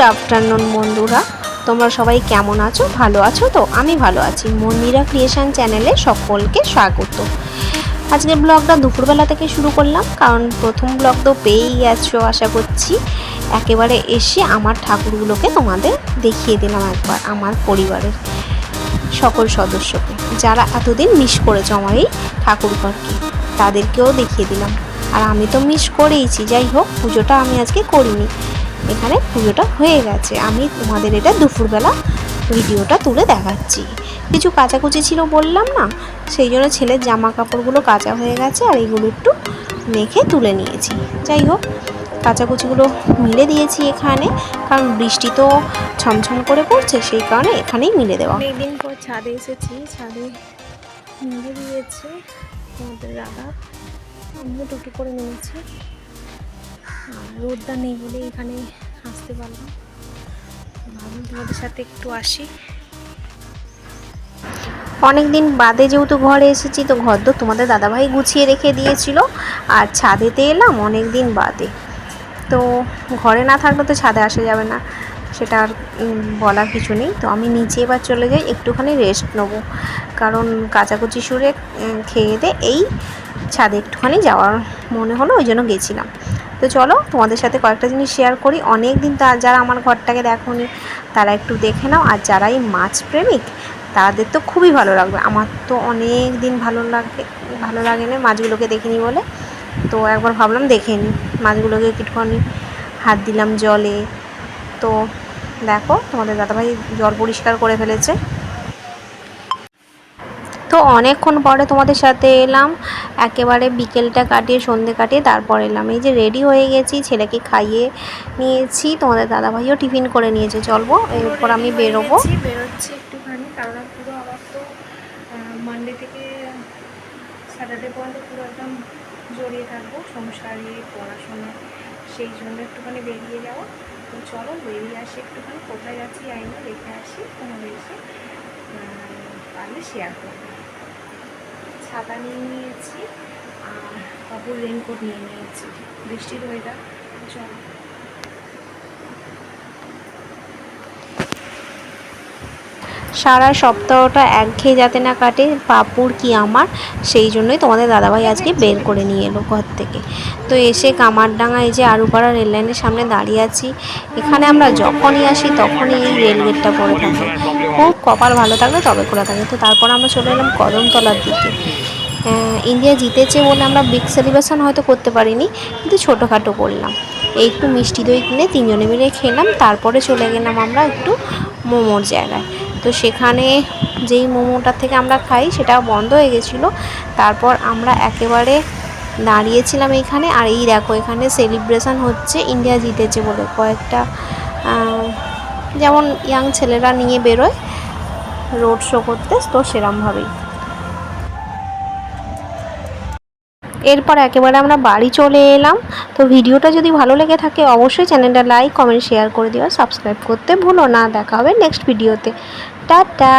Afternoon বন্ধুরা। তোমরা সবাই কেমন আছো? ভালো আছো তো? আমি ভালো আছি। মন্দিরা ক্রিয়েশন চ্যানেলে সকলকে স্বাগত। আজকে ব্লগটা দুপুরবেলা থেকে শুরু করলাম, কারণ প্রথম ব্লগ তো পেয়েই গেছো আশা করছি। একেবারে এসে আমার ঠাকুরগুলোকে তোমাদের দেখিয়ে দিলাম একবার, আমার পরিবারের সকল সদস্যকে। যারা এতদিন মিস করেছ আমার এই ঠাকুরঘরকে, তাদেরকেও দেখিয়ে দিলাম। আর আমি তো মিস করেইছি, যাই হোক, পুজোটা আমি আজকে করিনি। এখানে পুজোটা হয়ে গেছে। আমি তোমাদের এটা দুপুরবেলা ভিডিওটা তুলে দেখাচ্ছি। কিছু কাচাকুচি ছিল বললাম না? সেই জন্য ছেলের জামা কাপড়গুলো কাচা হয়ে গেছে আর এইগুলো একটু মেখে তুলে নিয়েছি। যাই হোক, কাচাকুচিগুলো মিলে দিয়েছি এখানে। কারণ বৃষ্টি তো ছমছম করে পড়ছে, সেই কারণে এখানেই মিলে দেওয়া। অনেকদিন পর ছাদে এসেছি। ছাদে মিলে দিয়েছে আমাদের দাদা। আমিও করে আর রোদটা নেই বলে এখানে আসতে পারলাম। ভাবলাম তোমাদের সাথে একটু আসি। অনেক দিন বাদে যেহেতু ঘরে এসেছি, তো ঘর তো তোমাদের দাদাভাই গুছিয়ে রেখে দিয়েছিল। আর ছাদেতে এলাম অনেক দিন বাদে। তো ঘরে না থাকলে তো ছাদে আসা যাবে না, সেটা আর বলার কিছু নেই। তো আমি নিচে এবার চলে যাই, একটুখানি রেস্ট নেব। কারণ কাচাকুচি সুরে খেয়ে দে, এই ছাদে একটুখানি যাওয়ার মনে হলো, ওই জন্য গেছিলাম। তো চলো তোমাদের সাথে কয়েকটা জিনিস শেয়ার করি। অনেক দিন তা যারা আমার ঘরটাকে দেখোনি, তারা একটু দেখে নাও। আর যারা এই মাছ প্রেমিক, তাদের তো খুবই ভালো লাগবে। আমার তো অনেক দিন ভালো লাগে ভালো লাগে না মাছগুলোকে দেখিনি বলে। তো একবার ভাবলাম দেখে নিই মাছগুলোকে একটুখানি হাত দিলাম জলে। তো দেখো তোমাদের দাদাভাই জল পরিষ্কার করে ফেলেছে। তো অনেকক্ষণ পরে তোমাদের সাথে এলাম। একেবারে বিকেলটা কাটিয়ে, সন্ধে কাটিয়ে তারপর এলাম। এই যে রেডি হয়ে গেছি, ছেলেকে খাইয়ে নিয়েছি। তোমাদের দাদাভাইও টিফিন করে নিয়েছে। চলবো, এরপর আমি বেরোবো। বেরোচ্ছি একটুখানি, কারণ পুরো আবার তো মানডে থেকে স্যাটারডে পর্যন্ত পুরো একদম জড়িয়ে থাকব। সংসারে, পড়াশোনা, সেই জন্য একটুখানি বেরিয়ে চলো, বেরিয়ে আসি একটুখানি। কোথায় যাচ্ছি আসি এসে পারলে শেয়ার করব। ছাতা নিয়ে নিয়েছি আর কাপড় রেনকোট নিয়ে নিয়েছি। বৃষ্টির ওয়েদার চলো সারা সপ্তাহটা একঘেয়ে যাতে না কাটে পাপুর কি আমার, সেই জন্যই তোমাদের দাদাভাই আজকে বের করে নিয়ে এলো ঘর থেকে। তো এসে কামারডাঙ্গা এই যে আরুপাড়া রেললাইনের সামনে দাঁড়িয়ে আছি, এখানে আমরা যখনই আসি তখনই এই রেল গেটটা পড়ে থাকে। খুব কপাল ভালো থাকলে তবে খোলা থাকে। তো তারপর আমরা চলে এলাম কদমতলার দিকে। ইন্ডিয়া জিতেছে বলে আমরা বিগ সেলিব্রেশন হয়তো করতে পারিনি, কিন্তু ছোটোখাটো করলাম। এই একটু মিষ্টি দই কিনে তিনজনে মিলে খেলাম, তারপরে চলে গেলাম আমরা একটু মোমোর জায়গায়। তো সেখানে যেই মোমোটা থেকে আমরা খাই সেটা বন্ধ হয়ে গেছিল। তারপর আমরা একেবারে দাঁড়িয়েছিলাম এখানে। আর এই দেখো, এখানে সেলিব্রেশন হচ্ছে ইন্ডিয়া জিতেছে বলে। কয়েকটা যেমন ইয়াং ছেলেরা নিয়ে বেরোয় রোড শো করতে, তো সেরমভাবেই। এরপর একেবারে আমরা বাড়ি চলে এলাম। তো ভিডিওটা যদি ভালো লেগে থাকে, অবশ্যই চ্যানেলটা লাইক কমেন্ট শেয়ার করে দিও। সাবস্ক্রাইব করতে ভুলো না। দেখা হবে নেক্সট ভিডিওতে টাটা।